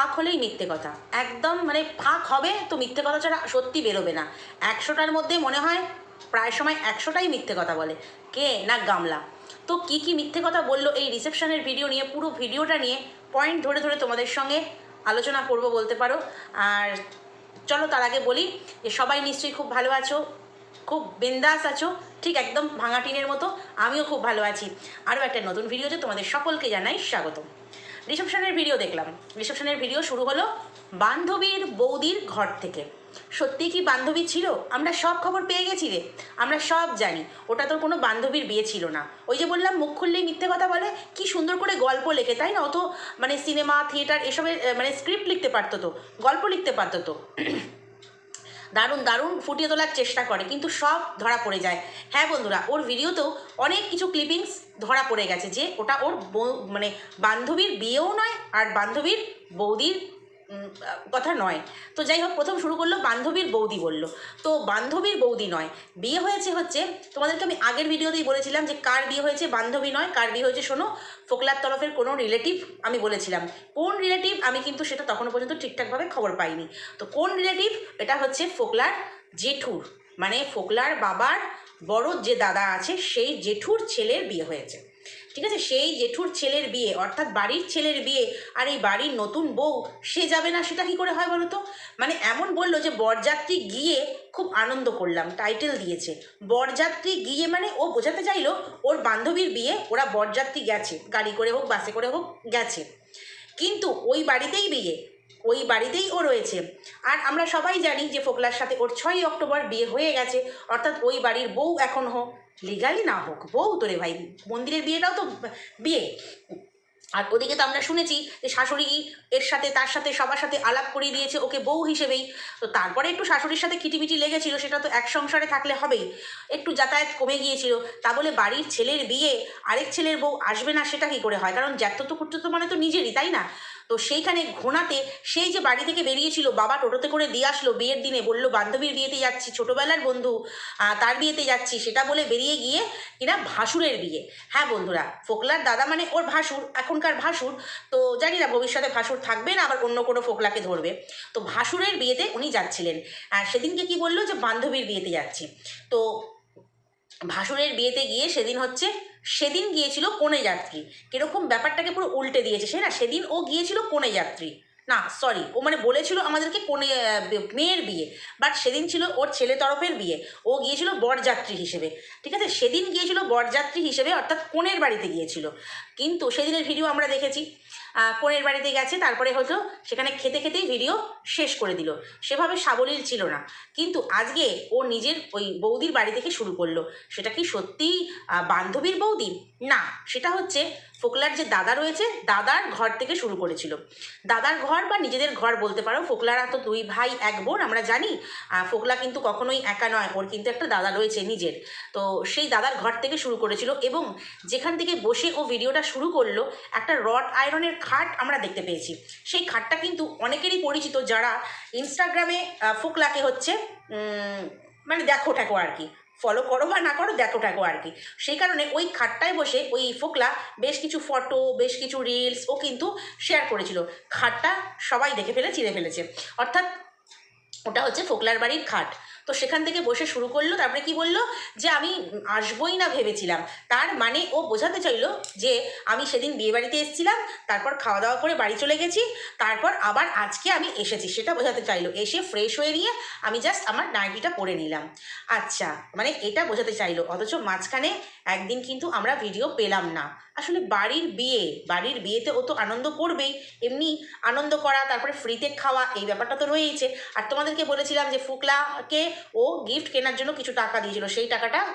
ফাঁক হলেই মিথ্যে কথা। একদম মানে ফাঁক হবে তো মিথ্যে কথা ছাড়া সত্যি বেরোবে না। একশোটার মধ্যে মনে হয় প্রায় সময় একশোটাই মিথ্যে কথা বলে। কে? না, গামলা। তো কি কি মিথ্যে কথা বলল এই রিসেপশনের ভিডিও নিয়ে? পুরো ভিডিওটা নিয়ে পয়েন্ট ধরে ধরে তোমাদের সঙ্গে আলোচনা করব বলতে পারো। আর চলো তার আগে বলি যে সবাই নিশ্চয়ই খুব ভালো আছো, খুব বিন্দাস আছো, ঠিক একদম ভাঙা টিনের মতো। আমিও খুব ভালো আছি। আরও একটা নতুন ভিডিওতে তোমাদের সকলকে জানাই স্বাগত রিসেপশনের ভিডিও দেখলাম। রিসেপশনের ভিডিও শুরু হলো বান্ধবীর বৌদির ঘর থেকে। সত্যি কি বান্ধবী ছিল? আমরা সব খবর পেয়ে গেছি রে। আমরা সব জানি। ওটা তোর কোনো বান্ধবীর বিয়ে ছিল না। ওই যে বললাম, মুখ খুললেই মিথ্যে কথা বলে। কি সুন্দর করে গল্প লেখে, তাই না? অত মানে সিনেমা থিয়েটার এসবের মানে স্ক্রিপ্ট লিখতে পারতো তো। গল্প লিখতে পারতো তো। দারুণ দারুণ ফুটিয়ে তোলার চেষ্টা করে, কিন্তু সব ধরা পড়ে যায়। হ্যাঁ বন্ধুরা, ওর ভিডিওতেও অনেক কিছু ক্লিপিংস ধরা পড়ে গেছে যে ওটা ওর মানে বান্ধবীর বিয়েও নয় আর বান্ধবীর বৌদির কথা নয়। তো যাই হোক প্রথম শুরু করল বান্ধবীর বৌদি বলল। তো বান্ধবীর বৌদি নয়, বিয়ে হয়েছে হচ্ছে, তোমাদেরকে আমি আগের ভিডিওতেই বলেছিলাম যে কার বিয়ে হয়েছে বান্ধবী নয়, কার বিয়ে হয়েছে শোনো, ফোকলার তরফের কোনো রিলেটিভ আমি বলেছিলাম। কোন রিলেটিভ আমি কিন্তু সেটা তখনও পর্যন্ত ঠিকঠাকভাবে খবর পাইনি। তো কোন রিলেটিভ এটা হচ্ছে ফোকলার জেঠুর মানে ফোকলার বাবার বড় যে দাদা আছে, সেই জেঠুর ছেলের বিয়ে হয়েছে। ঠিক আছে? সেই জেঠুর ছেলের বিয়ে, অর্থাৎ বাড়ির ছেলের বিয়ে আর এই বাড়ির নতুন বউ, সে যাবে না, সেটা কি করে হয় বলো তো? মানে এমন বলল যে, বরযাত্রী গিয়ে খুব আনন্দ করলাম টাইটেল দিয়েছে। বরযাত্রী গিয়ে মানে ও বোঝাতে চাইলো, ওর বান্ধবীর বিয়ে, ওরা বরযাত্রী গেছে, গাড়ি করে হোক, বাসে করে হোক, গেছে। কিন্তু ওই বাড়িতেই বিয়ে, ওই বাড়িতেই ও রয়েছে। আর আমরা সবাই জানি যে, ফোকলার সাথে ওর ছয়ই অক্টোবর বিয়ে হয়ে গেছে, অর্থাৎ ওই বাড়ির বউ এখন হোক লিগালি না হোক বউ তোরে ভাই মন্দিরের বিয়েটাও তো বিয়ে। আর ওদিকে তো আমরা শুনেছি যে শাশুড়ি এর সাথে, তার সাথে, সবার সাথে আলাপ করিয়ে দিয়েছে ওকে বউ হিসেবেই। তো তারপরে একটু শাশুড়ির সাথে খিটিমিটি লেগেছিল, সেটা তো এক সংসারে থাকলে হবেই। একটু যাতায়াত কমে গিয়েছিল। তা বলে বাড়ির ছেলের বিয়ে, আরেক ছেলের বউ আসবে না, সেটা কী করে হয়? কারণ জ্যাঠতো তো খুঁড়তো মানে তো নিজেরই, তাই না? তো সেইখানে ঘোনাতে সেই যে বাড়ি থেকে বেরিয়েছিল, বাবা টোটোতে করে দিয়ে আসলো বিয়ের দিনে, বলল, বান্ধবীর বিয়েতে যাচ্ছি, ছোটোবেলার বন্ধু তার বিয়েতে যাচ্ছি। সেটা বলে বেরিয়ে গিয়ে কিনা ভাসুরের বিয়ে। হ্যাঁ বন্ধুরা, ফোকলার দাদা মানে ওর ভাসুর এখনকার ভাসুর, তো জানি না ভবিষ্যতে ভাসুর থাকবে না, আবার অন্য কোনো ফোকলাকে ধরবে। তো ভাসুরের বিয়েতে উনি যাচ্ছিলেন। আর সেদিনকে কি বলল যে বান্ধবীর বিয়েতে যাচ্ছি। তো ভাসুরের বিয়েতে গিয়ে সেদিন হচ্ছে, সেদিন গিয়েছিল কোনে যাত্রী। কীরকম ব্যাপারটাকে পুরো উল্টে দিয়েছে, সে না সেদিন ও গিয়েছিল কোনে যাত্রী। না সরি ও মানে বলেছিল আমাদেরকে কোনে মেয়ের বিয়ে বাট সেদিন ছিল ওর ছেলে তরফের বিয়ে, ও গিয়েছিল বরযাত্রী হিসেবে, ঠিক আছে? সেদিন গিয়েছিল বরযাত্রী হিসেবে, অর্থাৎ কোনের বাড়িতে গিয়েছিল, কিন্তু সেদিনের ভিডিও আমরা দেখেছি কোনের বাড়িতে গেছে, তারপরে হয়তো সেখানে খেতে খেতেই ভিডিও শেষ করে দিল, সেভাবে সাবলীল ছিল না, কিন্তু আজকে ও নিজের ওই বৌদির বাড়ি থেকে শুরু করল, সেটা কি সত্যিই বান্ধবীর বৌদি? না, সেটা হচ্ছে ফোকলার যে দাদা রয়েছে, দাদার ঘর থেকে শুরু করেছিল। দাদার ঘর বা নিজেদের ঘর বলতে পারো, ফোকলারা তো দুই ভাই, এক বোন, আমরা জানি ফোকলা কিন্তু কখনোই একা নয়, ওর কিন্তু একটা দাদা রয়েছে নিজের। তো সেই দাদার ঘর থেকে শুরু করেছিল এবং যেখান থেকে বসে ও ভিডিওটা শুরু করল, একটা রড আয়রনের খাট আমরা দেখতে পেয়েছি। সেই খাটটা কিন্তু অনেকেরই পরিচিত যারা ইনস্টাগ্রামে ফোকলাকে হচ্ছে মানে দেখো ঠেকো আর কি। ফলো করো বা না করো, দেখো টাকো আর কি। সেই কারণে ওই খাটটায় বসে ওই ফোকলা বেশ কিছু ফটো বেশ কিছু রিলস ও কিন্তু শেয়ার করেছিল। খাটটা সবাই দেখে ফেলে চিনে ফেলেছে। অর্থাৎ ওটা হচ্ছে ফোকলার বাড়ির খাট। তো সেখান থেকে বসে শুরু করল, তারপরে কি বলল? যে আমি আসবই না ভেবেছিলাম। তার মানে ও বোঝাতে চাইলো যে আমি সেদিন বিয়ে বাড়িতে এসেছিলাম, তারপর খাওয়া দাওয়া করে বাড়ি চলে গেছি, তারপর আবার আজকে আমি এসেছি। সেটা বোঝাতে চাইলো। এসে ফ্রেশ হয়ে নিয়ে আমি জাস্ট আমার নাইটিটা পরে নিলাম। আচ্ছা মানে এটা বোঝাতে চাইলো। অথচ মাঝখানে একদিন কিন্তু আমরা ভিডিও পেলাম না। আসলে বাড়ির বিয়ে, বাড়ির বিয়েতে ও তো আনন্দ করবেই। এমনি আনন্দ করা, তারপরে ফ্রিতে খাওয়া, এই ব্যাপারটা তো রয়েইছে। আর তোমাদেরকে বলেছিলাম যে ফুকলাকে ও গিফট কেনার জন্য কিছু টাকা দিয়েছিল। সেই টাকাটা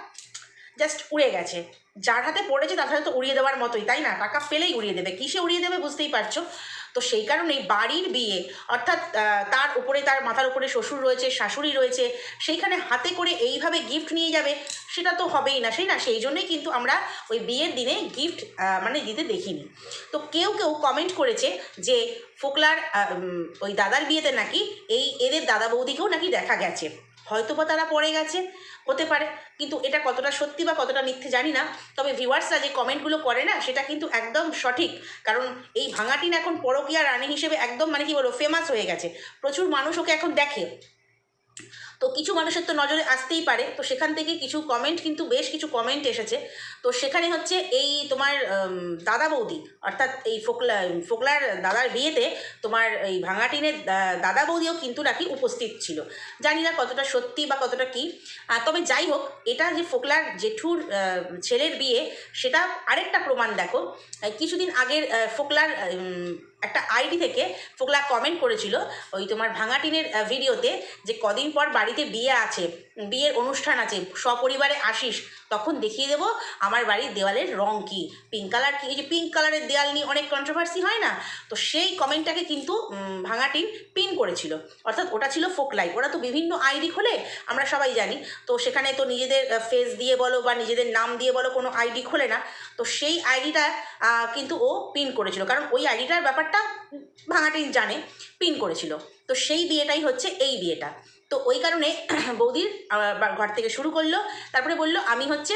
জাস্ট উড়ে গেছে। যার হাতে পড়েছে তার হাতে তো উড়িয়ে দেওয়ার মতোই, তাই না? টাকা ফেলেই উড়িয়ে দেবে। কিসে উড়িয়ে দেবে বুঝতেই পারছ? তো সেই কারণেই বাড়ির বিয়ে, অর্থাৎ তার উপরে তার মাথার উপরে শ্বশুর রয়েছে, শাশুড়ি রয়েছে, সেইখানে হাতে করে এইভাবে গিফট নিয়ে যাবে, সেটা তো হবেই না, সেই না, সেই জন্যই কিন্তু আমরা ওই বিয়ের দিনে গিফট মানে দিতে দেখিনি। তো কেউ কেউ কমেন্ট করেছে যে ফোকলার ওই দাদার বিয়েতে নাকি এই এদের দাদা বৌদিকেও নাকি দেখা গেছে। হয়তো বা তারা পড়ে গেছে, হতে পারে। কিন্তু এটা কতটা সত্যি বা কতটা মিথ্যে জানি না। তবে ভিউয়ার্সরা যে কমেন্টগুলো করে না, সেটা কিন্তু একদম সঠিক। কারণ এই ভাঙাটিন এখন পরকিয়া রানী হিসেবে একদম মানে কি বলব ফেমাস হয়ে গেছে। প্রচুর মানুষ ওকে এখন দেখে। তো কিছু মানুষের তো নজরে আসতেই পারে। তো সেখান থেকে কিছু কমেন্ট কিন্তু বেশ কিছু কমেন্ট এসেছে। তো সেখানে হচ্ছে এই তোমার দাদা বৌদি, অর্থাৎ এই ফোকলা, ফোকলার দাদার বিয়েতে তোমার এই ভাঙাটিনের দাদা বৌদিও কিন্তু নাকি উপস্থিত ছিল। জানি না কতটা সত্যি বা কতটা কি। তবে যাই হোক, এটা যে ফোকলার জেঠুর ছেলের বিয়ে, সেটা আরেকটা প্রমাণ দেখো। কিছুদিন আগের ফোকলার একটা আইডি থেকে ফোকলা কমেন্ট করেছিল ওই তোমার ভাঙাটিনের ভিডিওতে যে কদিন পর বাড়িতে বিয়ে আছে। বিয়ের অনুষ্ঠান আছে, সপরিবারে আসিস, তখন দেখিয়ে দেবো আমার বাড়ির দেওয়ালের রং কি। পিঙ্ক কালার কি? এই যে পিঙ্ক কালারের দেওয়াল নিয়ে অনেক কন্ট্রোভার্সি হয় না? তো সেই কমেন্টটাকে কিন্তু ভাঙাটিন পিন করেছিল। অর্থাৎ ওটা ছিল ফোকলাই ওরা তো বিভিন্ন আইডি খোলে আমরা সবাই জানি। তো সেখানে তো নিজেদের ফেস দিয়ে বলো বা নিজেদের নাম দিয়ে বলো কোনো আইডি খোলে না। তো সেই আইডিটা কিন্তু ও পিন করেছিল। কারণ ওই আইডিটার ব্যাপারটা ভাঙাটিন জানে পিন করেছিল। তো সেই বিয়েটাই হচ্ছে এই বিয়েটা। তো ওই কারণে বৌদির ঘর থেকে শুরু করল, তারপরে বলল, আমি হচ্ছে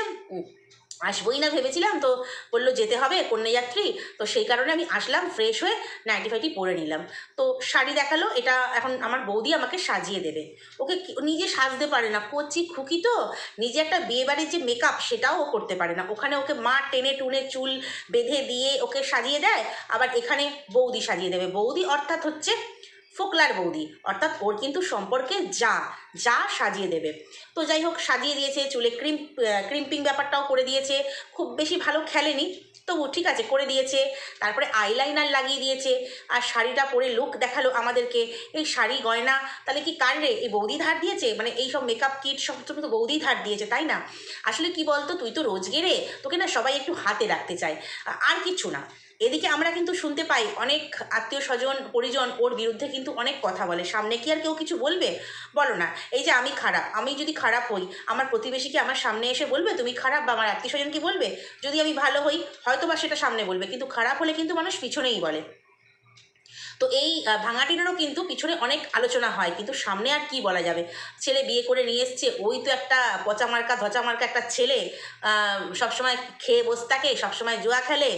আসবোই না ভেবেছিলাম, তো বলল, যেতে হবে কন্যাযাত্রী। তো সেই কারণে আমি আসলাম ফ্রেশ হয়ে নাইটি ফাইটি পরে নিলাম। তো শাড়ি দেখাল, এটা এখন আমার বৌদি আমাকে সাজিয়ে দেবে। ওকে নিজে সাজতে পারে না, কচি খুকি তো, নিজে একটা বিয়ে বাড়ির যে মেকআপ সেটাও ও করতে পারে না। ওখানে ওকে মা টেনে টুনে চুল বেঁধে দিয়ে ওকে সাজিয়ে দেয়, আবার এখানে বৌদি সাজিয়ে দেবে। বৌদি অর্থাৎ হচ্ছে ফোকলার বৌদি। অর্থাৎ ওর কিন্তু সম্পর্কে যা যা সাজিয়ে দেবে। তো যাই হোক, সাজিয়ে দিয়েছে, চুলে ক্রিম ক্রিম্পিং ব্যাপারটাও করে দিয়েছে। খুব বেশি ভালো খেলেনি, তবু ঠিক আছে, করে দিয়েছে। তারপরে আইলাইনার লাগিয়ে দিয়েছে। আর শাড়িটা পরে লুক দেখাল আমাদেরকে। এই শাড়ি, গয়না, তাহলে কি কার রে? এই বৌদি ধার দিয়েছে? মানে এই সব মেকআপ কিট সব তুমি তো বৌদি ধার দিয়েছে, তাই না? আসলে কি বলতো, তুই তো রোজগে রে তোকে না সবাই একটু হাতে রাখতে চায়। আর কিচ্ছু না। এদিকে আমরা কিন্তু শুনতে পাই অনেক আত্মীয় স্বজন, পরিজন ওর বিরুদ্ধে কিন্তু অনেক কথা বলে। সামনে কি আর কেউ কিছু বলবে? বলো না। এই যে আমি খারাপ, আমি যদি খারাপ হই, আমার প্রতিবেশী কি আমার সামনে এসে বলবে? তুমি খারাপ বা আমার আত্মীয় স্বজন কি বলবে? যদি আমি ভালো হই হয়তো বা সেটা সামনে বলবে। কিন্তু খারাপ হলে কিন্তু মানুষ পিছনেই বলে। তো এই ভাঙাটিনেরও কিন্তু পিছনে অনেক আলোচনা হয়, কিন্তু সামনে আর কি বলা যাবে? ছেলে বিয়ে করে নিয়ে এসছে, ওই তো একটা পচা মার্কা, ধচা মার্কা একটা ছেলে সবসময় খেয়ে বসে থাকে, সবসময় জুয়া খেলে,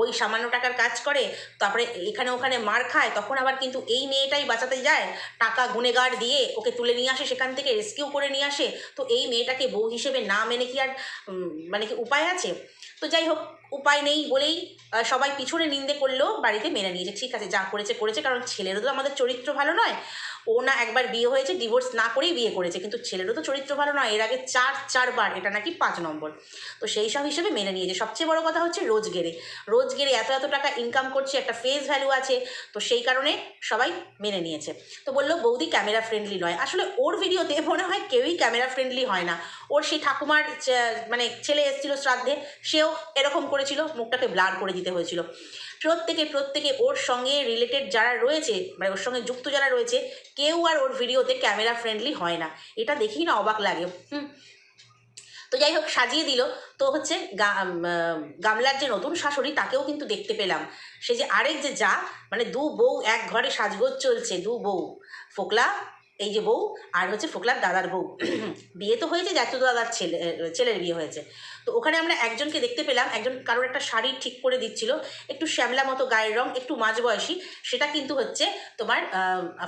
ওই সামান্য টাকার কাজ করে, তারপরে এখানে ওখানে মার খায়, তখন আবার কিন্তু এই মেয়েটাই বাঁচাতে যায়, টাকা গুনেগার দিয়ে ওকে তুলে নিয়ে আসে, সেখান থেকে রেস্কিউ করে নিয়ে আসে, তো এই মেয়েটাকে বউ হিসেবে না মেনে কি আর মানে কি উপায় আছে? তো যাই হোক উপায় নেই বলেই সবাই পিছনে নিন্দে করলেও বাড়িতে মেনে নিয়েছে। ঠিক আছে, যা করেছে করেছে, কারণ ছেলেরও তো আমাদের চরিত্র ভালো নয়। ও না একবার বিয়ে হয়েছে ডিভোর্স না করেই বিয়ে করেছে, কিন্তু ছেলেরও তো চরিত্র ভালো নয়, এর আগে চার, চারবার, এটা নাকি পাঁচ নম্বর। তো সেই সব হিসেবে মেনে নিয়েছে। সবচেয়ে বড় কথা হচ্ছে রোজগেরে। রোজগেরে এত এত টাকা ইনকাম করছে, একটা ফেস ভ্যালু আছে, তো সেই কারণে সবাই মেনে নিয়েছে। তো বলল, বৌদি ক্যামেরা ফ্রেন্ডলি নয়। আসলে ওর ভিডিওতে মনে হয় কেউই ক্যামেরা ফ্রেন্ডলি হয় না। ওর সেই ঠাকুমার মানে ছেলে এসেছিল শ্রাদ্ধে, সেও এরকম করেছিল, মুখটাকে ব্লার করে দিতে হয়েছিল। প্রত্যেকে প্রত্যেকে ওর সঙ্গে রিলেটেড যারা রয়েছে মানে ওর সঙ্গে যুক্ত যারা রয়েছে, কেউ আর ওর ভিডিওতে ক্যামেরা ফ্রেন্ডলি হয় না। এটা দেখেই না অবাক লাগে। হুম। তো যাই হোক, সাজিয়ে দিল। তো হচ্ছে গামলার যে নতুন শাশুড়ি, তাকেও কিন্তু দেখতে পেলাম। সে যে আরেক যে যা মানে দু বউ এক ঘরে সাজগোজ চলছে, দু বউ। ফোকলা, এই যে বউ, আর হচ্ছে ফোকলার দাদার বউ। বিয়ে তো হয়েছে জ্যাঠু দাদার ছেলে, ছেলের বিয়ে হয়েছে। তো ওখানে আমরা একজনকে দেখতে পেলাম, একজন কারোর একটা শাড়ি ঠিক করে দিচ্ছিল, একটু শ্যামলা মতো গায়ের রং, একটু মাঝবয়সী, সেটা কিন্তু হচ্ছে তোমার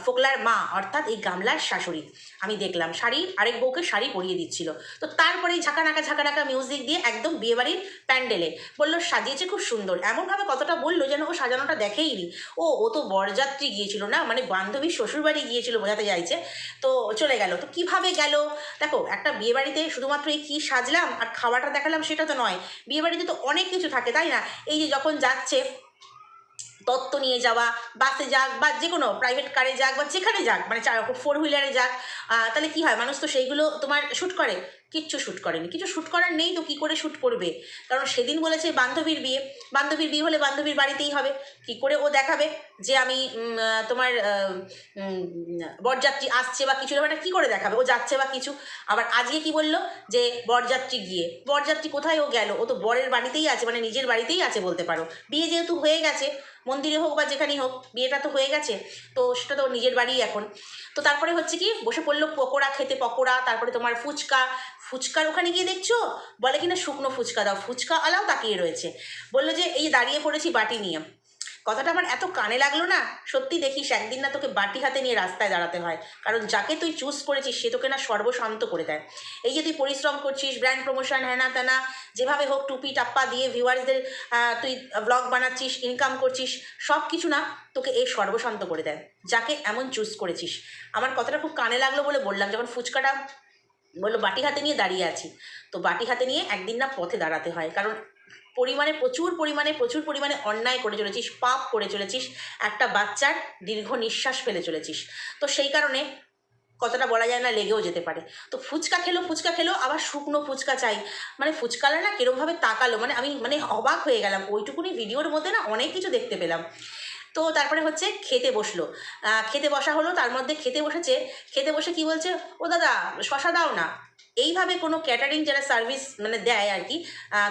ফোকলার মা, অর্থাৎ এই গামলার শাশুড়ি। আমি দেখলাম, শাড়ি, আরেক বউকে শাড়ি পরিয়ে দিচ্ছিল। তো তারপরেই ঝাঁকানাকা ঝাঁকানাকা মিউজিক দিয়ে একদম বিয়েবাড়ির প্যান্ডেলে বলল, সাজিয়েছে খুব সুন্দর। এমনভাবে কতটা বলল যেন ও সাজানোটা দেখেইনি। ও ও তো বরযাত্রী গিয়েছিল না? মানে বান্ধবীর শ্বশুরবাড়ি গিয়েছিল বোঝাতে চাইছে। তো চলে গেল। তো কীভাবে গেল? দেখো, একটা বিয়েবাড়িতে শুধুমাত্র এই কী সাজলাম আর খাওয়াটা দেখালাম সেটা তো নয়। বিয়েবাড়িতে তো অনেক কিছু থাকে, তাই না? এই যে যখন যাচ্ছে তত্ত্ব নিয়ে যাওয়া বাসে যাক বা যে কোনো প্রাইভেট কারে যাক বা যেখানে যাক মানে চার ফোর হুইলারে যাক তাহলে কি হয়? মানুষ তো সেইগুলো তোমার শ্যুট করে। কিচ্ছু শ্যুট করেনি। কিছু শ্যুট করার নেই তো কী করে শ্যুট করবে? কারণ সেদিন বলেছে বান্ধবীর বিয়ে। বান্ধবীর বিয়ে হলে বান্ধবীর বাড়িতেই হবে। কি করে ও দেখাবে যে আমি তোমার বরযাত্রী আসছে বা কিছু ব্যাপারটা কী করে দেখাবে? ও যাচ্ছে বা কিছু। আবার আজকে কি বলল? যে বরযাত্রী গিয়ে। বরযাত্রী কোথায় ও গেল? ও তো বরের বাড়িতেই আছে মানে নিজের বাড়িতেই আছে বলতে পারো। বিয়ে যেহেতু হয়ে গেছে মন্দিরে হোক বা যেখানেই হোক, বিয়েটা তো হয়ে গেছে, তো সেটা তো নিজের বাড়ি এখন। তো তারপরে হচ্ছে কি, বসে পড়ল পকোড়া, খেতে পকোড়া, তারপরে তোমার ফুচকা। ফুচকার ওখানে গিয়ে দেখছ? বলে কিনা, শুকনো ফুচকা দাও। ফুচকা আলাও তাকিয়ে রয়েছে। বলল যে, এই দাঁড়িয়ে পড়েছি বাটি নিয়ে। কথাটা আমার এত কানে লাগল না? সত্যি দেখিস, একদিন না তোকে বাটি হাতে নিয়ে রাস্তায় দাঁড়াতে হয়। কারণ যাকে তুই চুজ করেছিস, সে তোকে না সর্বশান্ত করে দেয়। এই যে তুই পরিশ্রম করছিস ব্র্যান্ড প্রমোশন হ্যানা ত্যানা যেভাবে হোক টুপি, টাপ্পা দিয়ে ভিউয়ার্সদের তুই ব্লগ বানাচ্ছিস ইনকাম করছিস সব কিছু না তোকে এই সর্বশান্ত করে দেয়। যাকে এমন চুজ করেছিস। আমার কথাটা খুব কানে লাগল বলে বললাম, যখন ফুচকাটা বলল, বাটি হাতে নিয়ে দাঁড়িয়ে আছি। তো বাটি হাতে নিয়ে একদিন না পথে দাঁড়াতে হয়। কারণ পরিমাণে, প্রচুর পরিমাণে প্রচুর পরিমাণে অন্যায় করে চলেছিস, পাপ করে চলেছিস, একটা বাচ্চার দীর্ঘ নিঃশ্বাস ফেলে চলেছিস। তো সেই কারণে কথাটা বলা যায় না, লেগেও যেতে পারে। তো ফুচকা খেলো ফুচকা খেলো, আবার শুকনো ফুচকা চাই। মানে ফুচকালা না কিরমভাবে তাকালো মানে আমি মানে অবাক হয়ে গেলাম। ওইটুকুনি ভিডিওর মধ্যে না অনেক কিছু দেখতে পেলাম। তো তারপরে হচ্ছে খেতে বসল। খেতে বসা হলো, তার মধ্যে খেতে বসেছে, খেতে বসে কি বলছে, ও দাদা, শশা দাও না। এইভাবে কোনো ক্যাটারিং যারা সার্ভিস মানে দেয় আর কি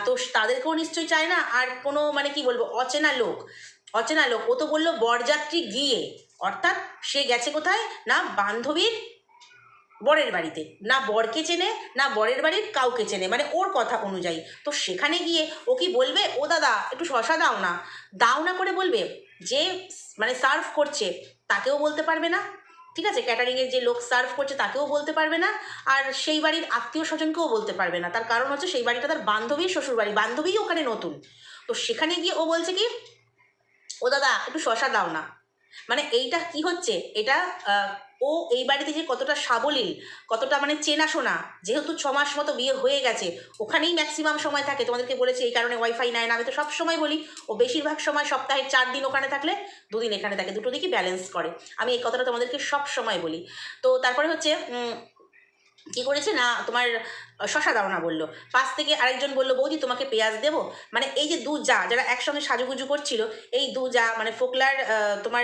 তো তাদেরকেও নিশ্চয়ই চায় না। আর কোনো মানে কি বলব, অচেনা লোক অচেনা লোক। ও তো বলল, বরযাত্রী গিয়ে, অর্থাৎ সে গেছে কোথায়? না বান্ধবীর বরের বাড়িতে। না বরকে চেনে, না বরের বাড়ির কাউকে চেনে। মানে ওর কথা অনুযায়ী। তো সেখানে গিয়ে ও কি বলবে, ও দাদা, একটু শশা দাও না। দাও না করে বলবে, যে মানে সার্ভ করছে, তাকেও বলতে পারবে না। ঠিক আছে ক্যাটারিংয়ের যে লোক সার্ভ করছে তাকেও বলতে পারবে না, আর সেই বাড়ির আত্মীয় স্বজনকেও বলতে পারবে না। তার কারণ হচ্ছে সেই বাড়িটা তার বান্ধবী শ্বশুর বাড়ি, বান্ধবীই ওখানে নতুন। তো সেখানে গিয়ে ও বলছে কি, ও দাদা, একটু শশা দাও না। মানে এইটা কি হচ্ছে? এটা ও এই বাড়িতে যে কতটা সাবলীল, কতটা মানে চেনাশোনা, যেহেতু ছ মাস মতো বিয়ে হয়ে গেছে, ওখানেই ম্যাক্সিমাম সময় থাকে। তোমাদেরকে বলেছি, এই কারণে ওয়াইফাই নেয় না। আমি তো সব সময় বলি, ও বেশিরভাগ সময় সপ্তাহে চার দিন ওখানে থাকলে, দুদিন এখানে থাকে। দুটো দিকই ব্যালেন্স করে। আমি এই কথাটা তোমাদেরকে সব সময় বলি। তো তারপরে হচ্ছে কি করেছে না, তোমার শশা দাও না বলল। পাশ থেকে আরেকজন বলল, বৌদি, তোমাকে পেঁয়াজ দেবো? মানে এই যে দু যা, যারা একসঙ্গে সাজুগুজু করছিল, এই দু যা মানে ফোকলার তোমার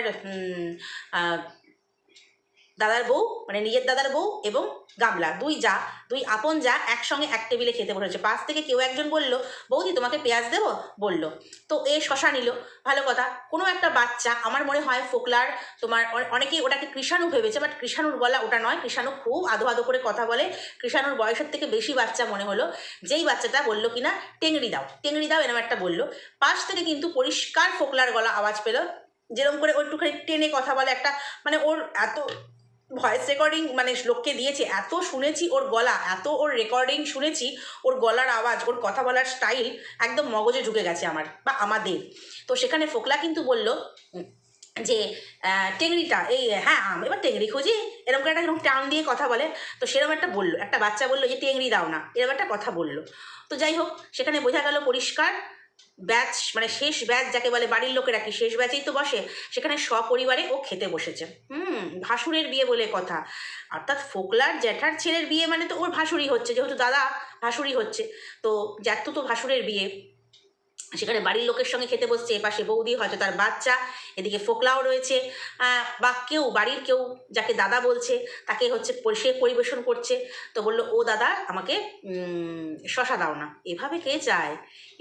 দাদার বউ মানে নিজের দাদার বউ এবং গামলা। দুই যা, দুই আপন যা একসঙ্গে এক টেবিলে খেতে বসেছে। পাশ থেকে কেউ একজন বলল, বৌদি, তোমাকে পেঁয়াজ দেবো? বলল। তো এ শশা নিল। ভালো কথা, কোনো একটা বাচ্চা, আমার মনে হয় ফোকলার তোমার অনেকেই ওটাকে কৃষাণু ভেবেছে, বাট কৃষাণুর গলা ওটা নয়, কৃষাণু খুব আদো আধো করে কথা বলে। কৃষাণুর বয়সের থেকে বেশি বাচ্চা মনে হলো। যেই বাচ্চাটা বলল কিনা, টেংরি দাও। টেংরি দাও এরকম একটা বলল। পাশ থেকে কিন্তু পরিষ্কার ফোকলার গলা আওয়াজ পেল। যেরকম করে ও একটুখানি টেনে কথা বলে, একটা মানে ওর এত ভয়েস রেকর্ডিং মানে লোককে দিয়েছে। এত শুনেছি ওর গলা, এত ওর রেকর্ডিং শুনেছি, ওর গলার আওয়াজ, ওর কথা বলার স্টাইল একদম মগজে ঢুকে গেছে আমার বা আমাদের। তো সেখানে ফোকলা কিন্তু বলল যে টেংরিটা, এই হ্যাঁ আম, এবার টেংরি খুঁজি, এরকম একটা এরকম টান দিয়ে কথা বলে। তো সেরকম একটা বলল, একটা বাচ্চা বলল যে, টেংরি দাও না। এরকম একটা কথা বলল। তো যাই হোক, সেখানে বোঝা গেল পরিষ্কার। ব্যাচ মানে শেষ ব্যাচ যাকে বলে বাড়ির লোকেরা কি, শেষ ব্যাচেই তো বসে। সেখানে সপরিবারে ও খেতে বসেছে। হুম, ভাসুরের বিয়ে বলে কথা। অর্থাৎ ফোকলার জ্যাঠার ছেলের বিয়ে মানে তো ওর ভাসুরই হচ্ছে, যেহেতু দাদা ভাসুরই হচ্ছে। তো জ্যাঠু তো ভাসুরের বিয়ে। সেখানে বাড়ির লোকের সঙ্গে খেতে বসছে এপাশে বৌদি, হয়তো তার বাচ্চা, এদিকে ফোকলাও রয়েছে। বা কেউ, বাড়ির কেউ যাকে দাদা বলছে, তাকে হচ্ছে সে পরিবেশন করছে। তো বলল, ও দাদা, আমাকে শশা দাও না। এভাবে কে চায়?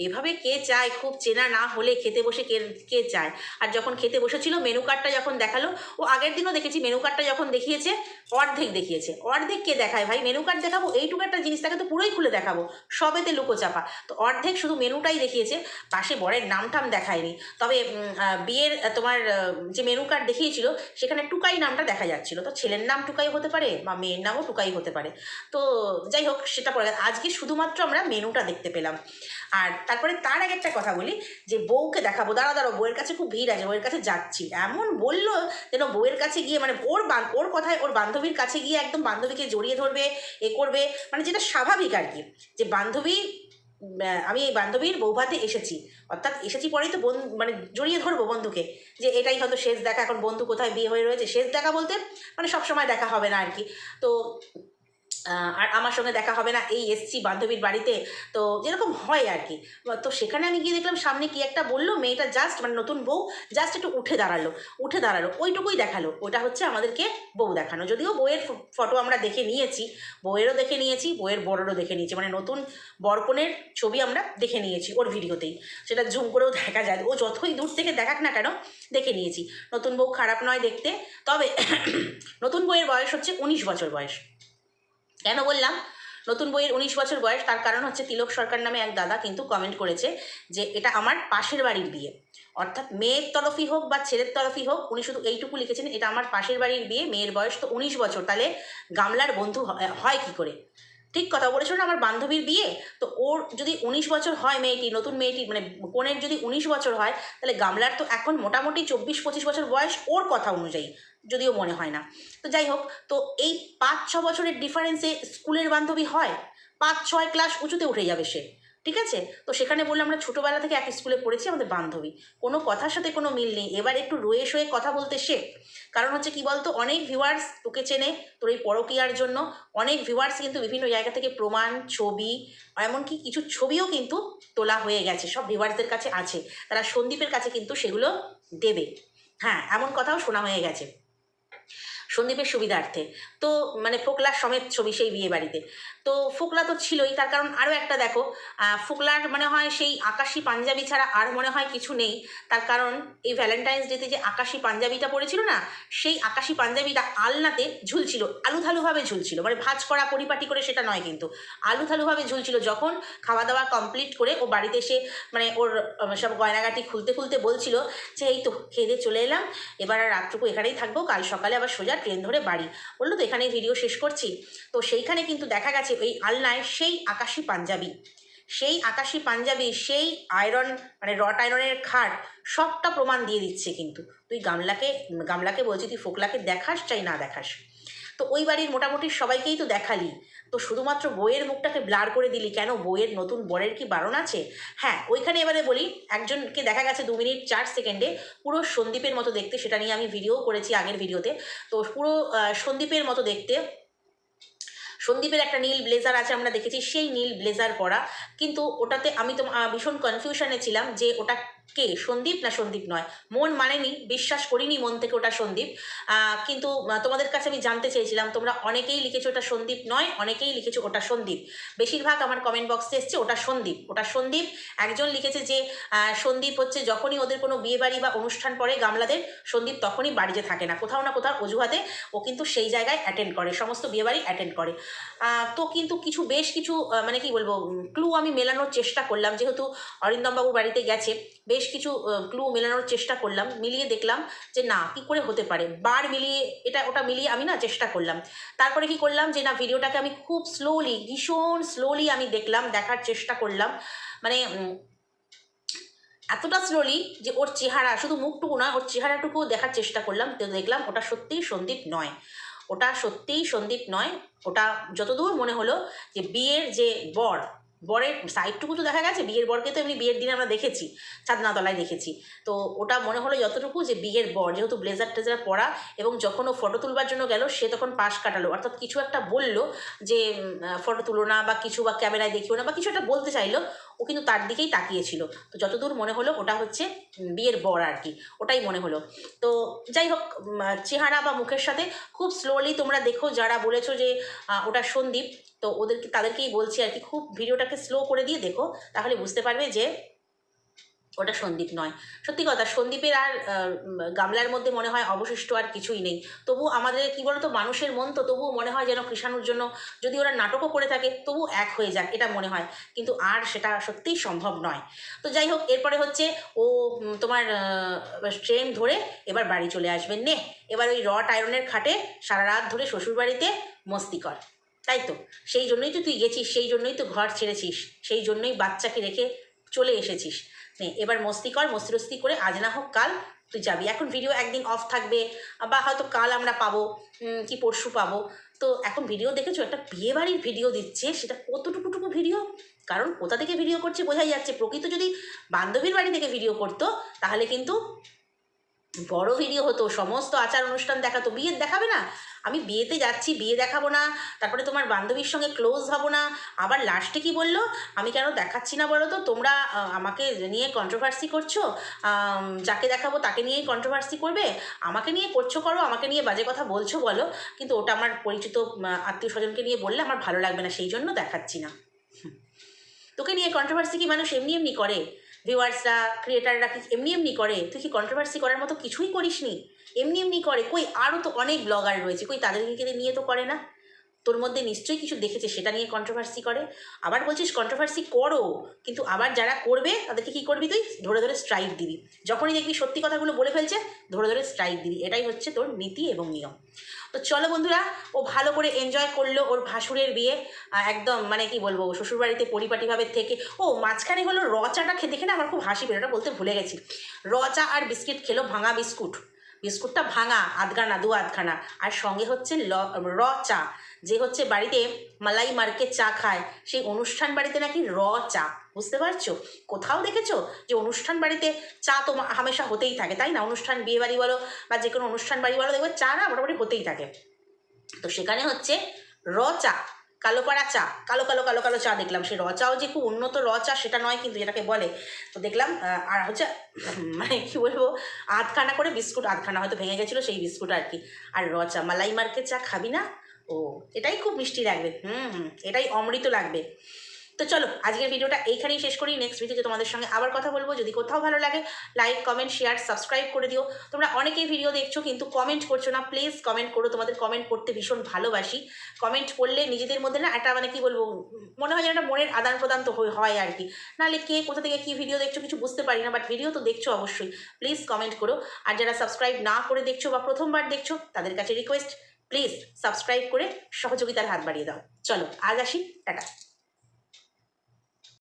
এভাবে কে চায়? খুব চেনা না হলে খেতে বসে কে কে চায়? আর যখন খেতে বসেছিল মেনু কার্ডটা যখন দেখাল, ও আগের দিনও দেখেছি মেনু কার্ডটা যখন দেখিয়েছে, অর্ধেক দেখিয়েছে। অর্ধেক কে দেখায় ভাই? মেনু কার্ড দেখাবো, এইটুকু একটা জিনিস তাকে তো পুরোই খুলে দেখাবো। সবেতে লুকোচাপা। তো অর্ধেক শুধু মেনুটাই দেখিয়েছে। পাশে বরের নাম টাম দেখায়নি। তবে বিয়ের তোমার যে মেনু কার্ড দেখিয়েছিল, সেখানে টুকাই নামটা দেখা যাচ্ছিল। তো ছেলের নাম টুকাই হতে পারে বা মেয়ের নামও টুকাই হতে পারে। তো যাই হোক, সেটা পরে আজকে শুধুমাত্র আমরা মেনুটা দেখতে পেলাম। আর তারপরে তার আগে একটা কথা বলি, যে বউকে দেখাবো। দাঁড়া দাঁড়ো বউয়ের কাছে খুব ভিড় আছে, বউয়ের কাছে যাচ্ছি। এমন বলল যেন বউয়ের কাছে গিয়ে মানে ওর ওর কথায় ওর বান্ধবীর কাছে গিয়ে একদম বান্ধবীকে জড়িয়ে ধরবে, এ করবে মানে যেটা স্বাভাবিক আর কি। যে বান্ধবী আমি এই বান্ধবীর বৌভাতে এসেছি। অর্থাৎ এসেছি পরেই তো বন মানে জড়িয়ে ধরবো বন্ধুকে। যে এটাই হয়তো শেষ দেখা, এখন বন্ধু কোথায় বিয়ে হয়ে রয়েছে, শেষ দেখা বলতে মানে সবসময় দেখা হবে না আর কি। তো আর আমার সঙ্গে দেখা হবে না, এই এসছি বান্ধবীর বাড়িতে। তো যেরকম হয় আর কি। তো সেখানে আমি গিয়ে দেখলাম, সামনে কি একটা বলল, মেয়েটা জাস্ট মানে নতুন বউ জাস্ট একটু উঠে দাঁড়াল উঠে দাঁড়াল, ওইটুকুই দেখাল। ওটা হচ্ছে আমাদেরকে বউ দেখানো। যদিও বউয়ের ফটো আমরা দেখে নিয়েছি, বউয়েরও দেখে নিয়েছি, বউয়ের বড়েরও দেখে নিয়েছি। মানে নতুন বরকনের ছবি আমরা দেখে নিয়েছি ওর ভিডিওতেই। সেটা জুম করেও দেখা যায়। ও যতই দূর থেকে দেখাক না কেন, দেখে নিয়েছি। নতুন বউ খারাপ নয় দেখতে। তবে নতুন বউয়ের বয়স হচ্ছে উনিশ বছর বয়স। কেন বললাম? নতুন বইয়ের উনিশ বছর বয়স, তার কারণ হচ্ছে তিলক সরকার নামে এক দাদা কিন্তু কমেন্ট করেছে যে এটা আমার পাশের বাড়ির বিয়ে। অর্থাৎ মেয়ের তরফই হোক বা ছেলের তরফই হোক, উনি শুধু এইটুকু লিখেছেন, এটা আমার পাশের বাড়ির বিয়ে, মেয়ের বয়স তো উনিশ বছর, তাহলে গামলার বন্ধু হয়- কি করে? ঠিক কথা বলেছিল না আমার বান্ধবীর বিয়ে? তো ওর যদি উনিশ বছর হয় মেয়েটি, নতুন মেয়েটি মানে কোনের যদি উনিশ বছর হয়, তাহলে গামলার তো এখন মোটামুটি চব্বিশ পঁচিশ বছর বয়স ওর কথা অনুযায়ী, যদিও মনে হয় না। তো যাই হোক, তো এই পাঁচ ছ বছরের ডিফারেন্সে স্কুলের বান্ধবী হয়, পাঁচ ছয় ক্লাস উঁচুতে উঠে যাবে সে। ঠিক আছে? তো সেখানে বললাম আমরা ছোটোবেলা থেকে এক স্কুলে পড়েছি, আমাদের বান্ধবী। কোনো কথার সাথে কোনো মিল নেই। এবার একটু রয়ে শয়ে কথা বলতে শেখ কারণ হচ্ছে কি বলতো, অনেক ভিউয়ার্স তোকে চেনে তোর এই পরকীয়ার জন্য। অনেক ভিউয়ার্স কিন্তু বিভিন্ন জায়গা থেকে প্রমাণ, ছবি, এমনকি কিছু ছবিও কিন্তু তোলা হয়ে গেছে। সব ভিউয়ার্সদের কাছে আছে। তারা সন্দীপের কাছে কিন্তু সেগুলো দেবে। হ্যাঁ এমন কথাও শোনা হয়ে গেছে। সন্দীপের সুবিধার্থে। তো মানে ফোকলার সমেত ছবি সেই বিয়ে বাড়িতে তো ফোকলা তো ছিলই, তার কারণ আরও একটা দেখো ফোকলার মনে হয় সেই আকাশি পাঞ্জাবি ছাড়া আর মনে হয় কিছু নেই। তার কারণ এই ভ্যালেন্টাইন্স ডেতে যে আকাশি পাঞ্জাবিটা পরেছিল না, সেই আকাশি পাঞ্জাবিটা আলনাতে ঝুলছিল, আলুথালুভাবে ঝুলছিল। মানে ভাজ করা, পরিপাটি করে সেটা নয় কিন্তু, আলুথালুভাবে ঝুলছিল যখন খাওয়া দাওয়া কমপ্লিট করে ও বাড়িতে এসে মানে ওর সব গয়নাগাটি খুলতে খুলতে বলছিল যে, এই তো খেয়ে চলে এলাম, এবার আর রাতটুকু এখানেই থাকব, কাল সকালে আবার সোজা ট্রেন ধরে বাড়ি। বলল, তো এখানেই ভিডিও শেষ করছি। তো সেইখানে কিন্তু দেখা গেছে ওই আলনায় সেই আকাশি পাঞ্জাবি। সেই আকাশি পাঞ্জাবি, সেই আয়রন মানে রট আয়রনের খাট, সবটা প্রমাণ দিয়ে দিচ্ছে কিন্তু। তুই গামলাকে গামলাকে বলছি, তুই ফোকলাকে দেখাস চাই না দেখাস? তো ওই বাড়ির মোটামুটি সবাইকেই তো দেখালি। তো শুধুমাত্র বইয়ের মুখটাকে ব্লার করে দিলি কেন? বইয়ের নতুন বরের কি বারণ আছে? হ্যাঁ ওইখানে এবারে বলি, একজনকে দেখা গেছে দু মিনিট চার সেকেন্ডে, পুরো সন্দীপের মতো দেখতে, সেটা নিয়ে আমি ভিডিও করেছি আগের ভিডিওতে তো। পুরো সন্দীপের মতো দেখতে সন্দীপের একটা নীল ব্লেজার আছে, আমরা দেখেছি, সেই নীল ব্লেজার পরা। কিন্তু ওটাতে আমি তো ভীষণ কনফিউশনে ছিলাম যে ওটা কে? সন্দীপ না সন্দীপ নয়? মন মানেনি, বিশ্বাস করিনি মন থেকে ওটা সন্দীপ। কিন্তু তোমাদের কাছে আমি জানতে চেয়েছিলাম, তোমরা অনেকেই লিখেছো ওটা সন্দীপ নয়, অনেকেই লিখেছো ওটা সন্দীপ। বেশিরভাগ আমার কমেন্ট বক্সে এসছে, ওটা সন্দীপ। ওটা সন্দীপ একজন লিখেছে যে সন্দীপ হচ্ছে যখনই ওদের কোনো বিয়ে বাড়ি বা অনুষ্ঠান পড়ে গামলাদের সন্দীপ তখনই বাড়িতে থাকে না। কোথাও না কোথাও অজুহাতে ও কিন্তু সেই জায়গায় অ্যাটেন্ড করে, সমস্ত বিয়ে বাড়ি অ্যাটেন্ড করে তো কিন্তু কিছু, বেশ কিছু মানে কি বলব ক্লু আমি মেলানোর চেষ্টা করলাম, যেহেতু অরিন্দমবাবুর বাড়িতে গেছে, বেশ কিছু ক্লু মেলানোর চেষ্টা করলাম। মিলিয়ে দেখলাম যে না, কি করে হতে পারে? বার মিলিয়ে, এটা ওটা মিলিয়ে আমি না চেষ্টা করলাম। তারপরে কি করলাম যে না, ভিডিওটাকে আমি খুব স্লোলি ভীষণ স্লোলি আমি দেখলাম, দেখার চেষ্টা করলাম। মানে এতটা স্লোলি যে ওর চেহারা, শুধু মুখটুকু নয়, ওর চেহারাটুকুও দেখার চেষ্টা করলাম। তো দেখলাম ওটা সত্যিই সন্দীপ নয়। ওটা সত্যিই সন্দীপ নয়। ওটা যতদূর মনে হলো যে বিয়ের যে বর বরের সাইডটুকু তো দেখা গেছে, বিয়ের বরকে তো এমনি বিয়ের দিনে আমরা দেখেছি ছাদনাতলায় দেখেছি। তো ওটা মনে হলো যতটুকু যে বিয়ের বর, যেহেতু ব্লেজার টেজার পরা এবং যখন ও ফটো তুলবার জন্য গেল, সে তখন পাশ কাটালো। অর্থাৎ কিছু একটা বলল যে ফটো তুলো না বা কিছু বা ক্যামেরায় দেখিও না বা কিছু একটা বলতে চাইলো ও কিন্তু তার দিকেই তাকিয়েছিল। তো যতদূর মনে হলো ওটা হচ্ছে বিয়ের বর আর কি, ওটাই মনে হলো। তো যাই হোক চেহারা বা মুখের সাথে খুব স্লোলি তোমরা দেখো যারা বলেছ যে ওটা সন্দীপ, তো ওদেরকে তাদেরকেই বলছি আর কি, খুব ভিডিওটাকে স্লো করে দিয়ে দেখো, তাহলে বুঝতে পারবে যে ওটা সন্দীপ নয়। সত্যি কথা, সন্দীপের আর গামলার মধ্যে মনে হয় অবশিষ্ট আর কিছুই নেই। তবু আমাদের কি বলতো, মানুষের মন তো তবুও মনে হয় যেন কৃষাণুর জন্য যদি ওরা নাটকও করে থাকে তবু এক হয়ে যাক, এটা মনে হয়। কিন্তু আর সেটা সত্যিই সম্ভব নয়। তো যাই হোক, এরপরে হচ্ছে ও তোমার ট্রেন ধরে এবার বাড়ি চলে আসবেন নে, এবার ওই রট আয়রনের খাটে সারা রাত ধরে শ্বশুরবাড়িতে মস্তি কর। তাই তো? সেই জন্যই তো তুই গেছিস, সেই জন্যই তো ঘর ছেড়েছিস, সেই জন্যই বাচ্চাকে রেখে চলে এসেছিস। নে, এবার মস্তি কর মস্তি করে আজ না হোক কাল তুই যাবি। এখন ভিডিও একদিন অফ থাকবে, বা হয়তো কাল আমরা পাবো কি পরশু পাবো। তো এখন ভিডিও দেখেছ? একটা বিয়ে বাড়ির ভিডিও দিচ্ছে, সেটা কতটুকুটুকু ভিডিও কারণ কোথা থেকে ভিডিও করছে বোঝাই যাচ্ছে। প্রকৃত যদি বান্ধবীর বাড়ি থেকে ভিডিও করতো, তাহলে কিন্তু বড় ভিডিও হতো। সমস্ত আচার অনুষ্ঠান দেখাতো, বিয়ের দেখাবে না। আমি বিয়েতে যাচ্ছি, বিয়ে দেখাবো না, তারপরে তোমার বান্ধবীর সঙ্গে ক্লোজ হব না, আবার লাস্টে কি বলল? আমি কেন দেখাচ্ছি না বলো তো? তোমরা আমাকে নিয়ে কন্ট্রোভার্সি করছ? যাকে দেখাবো তাকে নিয়েই কন্ট্রোভার্সি করবে? আমাকে নিয়ে করছ করো, আমাকে নিয়ে বাজে কথা বলছো বলো, কিন্তু ওটা আমার পরিচিত আত্মীয় স্বজনকে নিয়ে বললে আমার ভালো লাগবে না, সেই জন্য দেখাচ্ছি না। তোকে নিয়ে কন্ট্রোভার্সি কি মানুষ এমনি এমনি করে? ভিউয়ার্সরা ক্রিয়েটাররা কি এমনি এমনি করে? তুই কি কন্ট্রোভার্সি করার মতো কিছুই করিসনি? এমনি এমনি করে। কই আরও তো অনেক ব্লগার রয়েছে। কই, তাদেরকে নিয়ে তো করে না। তোর মধ্যে নিশ্চয়ই কিছু দেখেছে, সেটা নিয়ে কন্ট্রোভার্সি করে। আবার বলছিস কন্ট্রোভার্সি করো, কিন্তু আবার যারা করবে, তাদেরকে কী করবি তুই? ধরে ধরে স্ট্রাইক দিবি। যখনই দেখবি সত্যি কথাগুলো বলে ফেলছে, ধরে ধরে স্ট্রাইক দিবি। এটাই হচ্ছে তোর নীতি এবং নিয়ম। তো চলো বন্ধুরা, ও ভালো করে এনজয় করল ওর ভাসুরের বিয়ে। একদম মানে কি বলব, শ্বশুরবাড়িতে পরিপাটিভাবে থেকে। ও, মাঝখানে হলো র চাটা দেখে না আমার খুব হাসি বেরোটা বলতে ভুলে গেছি। র চা আর বিস্কিট খেলো ভাঙা বিস্কুট। বিস্কুটটা ভাঙা, আধখানা, দু আধখানা। আর সঙ্গে হচ্ছে ল র চা, যে হচ্ছে বাড়িতে মালাই মার্কে চা খায়, সেই অনুষ্ঠান বাড়িতে নাকি র চা, বুঝতে পারছ? কোথাও দেখেছ যে অনুষ্ঠান বাড়িতে চা তো হামেশা হতেই থাকে, তাই না? অনুষ্ঠান বিয়ে বাড়ি বলো বা যে কোনো অনুষ্ঠান বাড়ি বলো, দেখবে চা না মোটামুটি হতেই থাকে। তো সেখানে হচ্ছে র চা। কালো পাড়া চা কালো কালো কালো কালো চা দেখলাম। সে র চাও যে খুব উন্নত র চা সেটা নয় কিন্তু যেটাকে বলে। তো দেখলাম আর হচ্ছে মানে কি বলব আধখানা করে বিস্কুট আধখানা হয়তো ভেঙে গেছিল সেই বিস্কুট আর কি। আর র চা মালাই মার্কেট চা খাবি না? ও এটাই খুব মিষ্টি লাগবে। হুম, এটাই অমৃত লাগবে। তো চলো, আজকের ভিডিওটা এইখানেই শেষ করি। নেক্সট ভিডিওতে তোমাদের সঙ্গে আবার কথা বলব। যদি কোথাও ভালো লাগে লাইক কমেন্ট শেয়ার সাবস্ক্রাইব করে দিও। তোমরা অনেকেই ভিডিও দেখছ, কিন্তু কমেন্ট করছ না। প্লিজ কমেন্ট করো। তোমাদের কমেন্ট করতে ভীষণ ভালোবাসি। কমেন্ট করলে নিজেদের মধ্যে না একটা মানে কি বলব, মনে হয় যেন একটা মনের আদান প্রদান তো হয়- আর কি। নাহলে কে কোথা থেকে কী ভিডিও দেখছ কিছু বুঝতে পারি না বাট ভিডিও তো দেখছ অবশ্যই। প্লিজ কমেন্ট করো। আর যারা সাবস্ক্রাইব না করে দেখছ বা প্রথমবার দেখছ, তাদের কাছে রিকোয়েস্ট প্লিজ সাবস্ক্রাইব করে সহযোগিতার হাত বাড়িয়ে দাও। চলো, আজ আসি। টাটা।